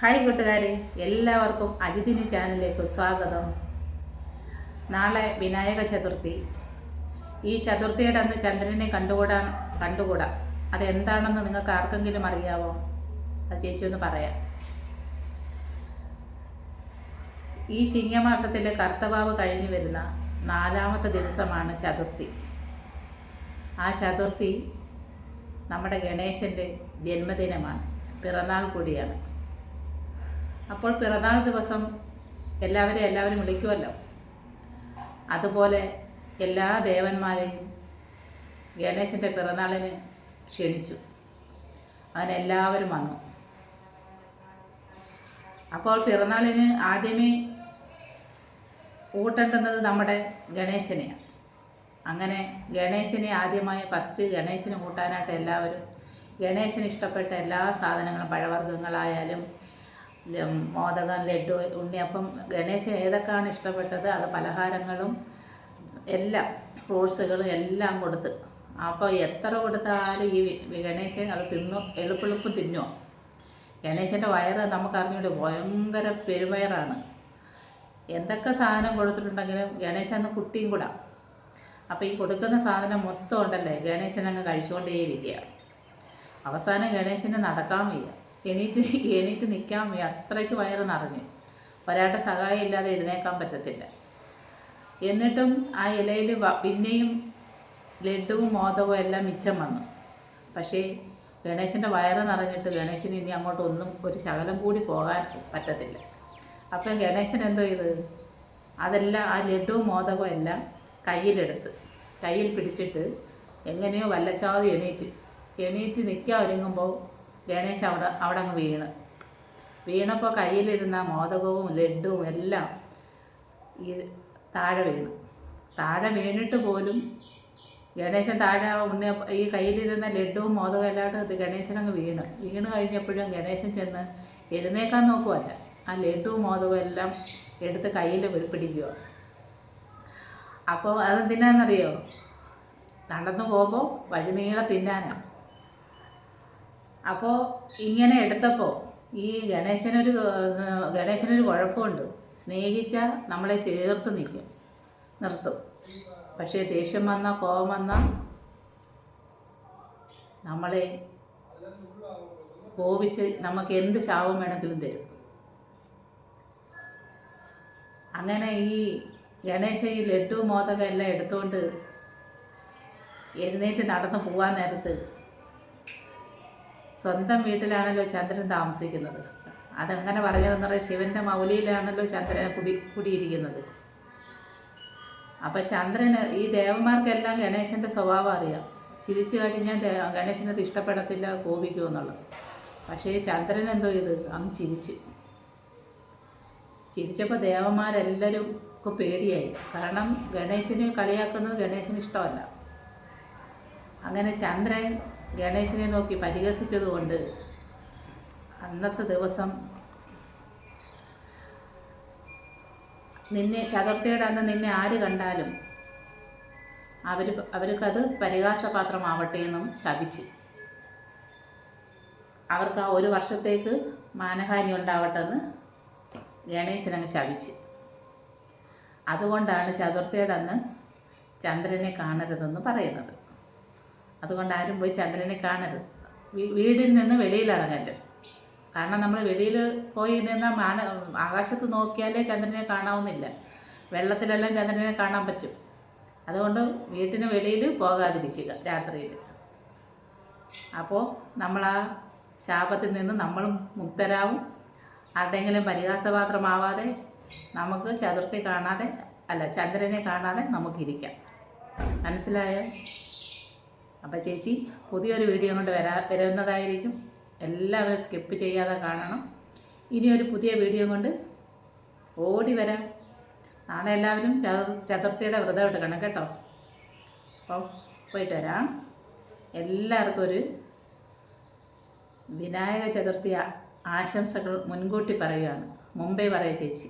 Hi കൂട്ടുകാരെ എല്ലാവർക്കും അജിതിനി ചാനലിലേക്ക് സ്വാഗതം. നാളെ വിനായക ചതുർത്ഥി. ഈ ചതുർത്ഥിയുടെ അന്ന് ചന്ദ്രനെ കണ്ടുകൂടാൻ കണ്ടുകൂടാ. അതെന്താണെന്ന് നിങ്ങൾക്ക് ആർക്കെങ്കിലും അറിയാവോ? അത് ചേച്ചി ഒന്ന് പറയാം. ഈ ചിങ്ങമാസത്തിലെ കർത്തവാവ് കഴിഞ്ഞു വരുന്ന നാലാമത്തെ ദിവസമാണ് ചതുർത്ഥി. ആ ചതുർത്ഥി നമ്മുടെ ഗണേശന്റെ ജന്മദിനമാണ്. പിറന്നാൾ കൂടിയാണ്. അപ്പോൾ പിറന്നാൾ ദിവസം എല്ലാവരെയും എല്ലാവരും വിളിക്കുമല്ലോ അതുപോലെ എല്ലാ ദേവന്മാരെയും ഗണേശന്റെ പിറന്നാളിന് ക്ഷണിച്ചു. അതിനെല്ലാവരും വന്നു. അപ്പോൾ പിറന്നാളിന് ആദ്യമേ ഊട്ടേണ്ടുന്നത് നമ്മുടെ ഗണേശനെയാണ്. അങ്ങനെ ഗണേശനെ ആദ്യമായി ഫസ്റ്റ് ഗണേശന് കൂട്ടാനായിട്ട് എല്ലാവരും ഗണേശന് ഇഷ്ടപ്പെട്ട എല്ലാ സാധനങ്ങളും പഴവർഗങ്ങളായാലും മോദകം ലഡു ഉണ്ണിയപ്പം ഗണേശൻ ഏതൊക്കെയാണ് ഇഷ്ടപ്പെട്ടത്? അത് പലഹാരങ്ങളും എല്ലാം ഫ്രൂട്ട്സുകളും എല്ലാം കൊടുത്ത്. അപ്പോൾ എത്ര കൊടുത്താലും ഈ ഗണേശൻ അത് തിന്നു എളുപ്പെളുപ്പ് തിന്നു. ഗണേശന്റെ വയറ് നമുക്കറിഞ്ഞൂടെ ഭയങ്കര പെരുവയറാണ്. എന്തൊക്കെ സാധനം കൊടുത്തിട്ടുണ്ടെങ്കിലും ഗണേശൻ അന്ന് കുട്ടിയും കൂടാ. അപ്പോൾ ഈ കൊടുക്കുന്ന സാധനം മൊത്തം ഉണ്ടല്ലേ? ഗണേശൻ അങ്ങ് കഴിച്ചുകൊണ്ടേയിരിക്കുക. അവസാനം ഗണേശന് നടക്കാൻ വയ്യ. എണീറ്റ് എണീറ്റ് നിൽക്കാൻ വയ്യ. അത്രയ്ക്ക് വയറ് നിറഞ്ഞു. ഒരാളുടെ സഹായം ഇല്ലാതെ എഴുന്നേക്കാൻ പറ്റത്തില്ല. എന്നിട്ടും ആ ഇലയിൽ പിന്നെയും ലഡുവും മോദകവും എല്ലാം മിച്ചം വന്നു. പക്ഷേ ഗണേശന്റെ വയറ് നിറഞ്ഞിട്ട് ഗണേശന് ഇനി അങ്ങോട്ട് ഒന്നും ഒരു ശകലം കൂടി പോകാൻ പറ്റത്തില്ല. അപ്പം ഗണേശൻ എന്തോ ചെയ്ത്? അതെല്ലാം ആ ലഡുവും മോദകവും എല്ലാം കയ്യിലെടുത്ത് കയ്യിൽ പിടിച്ചിട്ട് എങ്ങനെയോ വല്ലച്ചാതെ എണീറ്റ് എണീറ്റ് നിൽക്കാൻ ഒരുങ്ങുമ്പോൾ ഗണേശ് അവിടെ അവിടെ അങ്ങ് വീണ്. വീണപ്പോൾ കയ്യിലിരുന്ന മോദകവും ലഡുവും എല്ലാം ഈ താഴെ വീണു. താഴെ വീണിട്ട് പോലും ഗണേശൻ താഴെ ഉണ്ണി ഈ കയ്യിലിരുന്ന ലഡുവും മോദകവും എല്ലാവരും ഇത് ഗണേശനങ്ങ് വീണ്. വീണ് കഴിഞ്ഞപ്പോഴും ഗണേശൻ ചെന്ന് എഴുന്നേക്കാൻ നോക്കുമല്ല ആ ലഡുവും മോദകവും എല്ലാം എടുത്ത് കയ്യിൽ പിടിക്കുക അപ്പോൾ അതെന്തിനാണെന്നറിയോ നടന്നു പോകുമ്പോൾ വഴി നീളെ തിന്നാനാണ് അപ്പോൾ ഇങ്ങനെ എടുത്തപ്പോൾ ഈ ഗണേശനൊരു ഗണേശനൊരു കുഴപ്പമുണ്ട്. സ്നേഹിച്ചാൽ നമ്മളെ ചേർത്ത് നിൽക്കും നിർത്തും. പക്ഷേ ദേഷ്യം വന്ന കോപം വന്ന നമ്മളെ കോപിച്ച് നമുക്ക് എന്ത് ശാപം വേണമെങ്കിലും തരും. അങ്ങനെ ഈ ഗണേശ ഈ ലഡു മോദകം എല്ലാം എടുത്തുകൊണ്ട് എഴുന്നേറ്റ് നടന്ന് പോകാൻ നേരത്ത് സ്വന്തം വീട്ടിലാണല്ലോ ചന്ദ്രൻ താമസിക്കുന്നത്. അതെങ്ങനെ പറഞ്ഞതെന്ന് പറയാം ശിവന്റെ മൗലിയിലാണല്ലോ ചന്ദ്രൻ കുടി കുടിയിരിക്കുന്നത്. അപ്പം ചന്ദ്രന് ഈ ദേവന്മാർക്കെല്ലാം ഗണേശന്റെ സ്വഭാവം അറിയാം. ചിരിച്ചു കഴിഞ്ഞാൽ ഗണേശനെ ഗണേശനത് ഇഷ്ടപ്പെടത്തില്ല കോപിക്കും എന്നുള്ളത്. പക്ഷേ ചന്ദ്രൻ എന്തോ ഇത് അങ്ങ് ചിരിച്ചു. ചിരിച്ചപ്പോൾ ദേവന്മാരെല്ലാവരും പേടിയായി. കാരണം ഗണേശനെ കളിയാക്കുന്നത് ഗണേശന് ഇഷ്ടമല്ല. അങ്ങനെ ചന്ദ്രൻ ഗണേശനെ നോക്കി പരിഹസിച്ചതുകൊണ്ട് അന്നത്തെ ദിവസം നിന്നെ ചതുർത്ഥിയുടെ അന്ന് നിന്നെ ആര് കണ്ടാലും അവർ അവർക്കത് പരിഹാസപാത്രമാവട്ടെ എന്നും ശപിച്ച്. അവർക്ക് ആ ഒരു വർഷത്തേക്ക് മാനഹാനി ഉണ്ടാവട്ടെ എന്ന് ഗണേശനങ്ങ് ശപിച്ച്. അതുകൊണ്ടാണ് ചതുർത്ഥിയുടെ അന്ന് ചന്ദ്രനെ കാണരുതെന്ന് പറയുന്നത്. അതുകൊണ്ട് ആരും പോയി ചന്ദ്രനെ കാണരുത്. വീടിൽ നിന്ന് വെളിയിലിറങ്ങരുത് കാരണം നമ്മൾ വെളിയിൽ പോയി നിന്ന് മാന ആകാശത്ത് നോക്കിയാലേ ചന്ദ്രനെ കാണാവുന്നില്ല. വെള്ളത്തിലെല്ലാം ചന്ദ്രനെ കാണാൻ പറ്റും. അതുകൊണ്ട് വീട്ടിന് വെളിയിൽ പോകാതിരിക്കുക രാത്രിയിൽ. അപ്പോൾ നമ്മൾ ആ ശാപത്തിൽ നിന്ന് നമ്മളും മുക്തരാവും. ആരുടെങ്കിലും പരിഹാസപാത്രമാവാതെ നമുക്ക് ചതുർത്ഥി കാണാതെ അല്ല ചന്ദ്രനെ കാണാതെ നമുക്കിരിക്കാം. മനസ്സിലായോ? അപ്പോൾ ചേച്ചി പുതിയൊരു വീഡിയോ കൊണ്ട് വരാ വരുന്നതായിരിക്കും. എല്ലാവരും സ്കിപ്പ് ചെയ്യാതെ കാണണം. ഇനിയൊരു പുതിയ വീഡിയോ കൊണ്ട് ഓടി വരാം. നാളെ എല്ലാവരും ചതു ചതുർത്ഥിയുടെ വ്രതം എടുക്കണം കേട്ടോ. അപ്പോൾ പോയിട്ട് വരാം. എല്ലാവർക്കും ഒരു വിനായക ചതുർത്ഥി ആശംസകൾ മുൻകൂട്ടി പറയുകയാണ്. മുംബൈ പറയാം ചേച്ചി.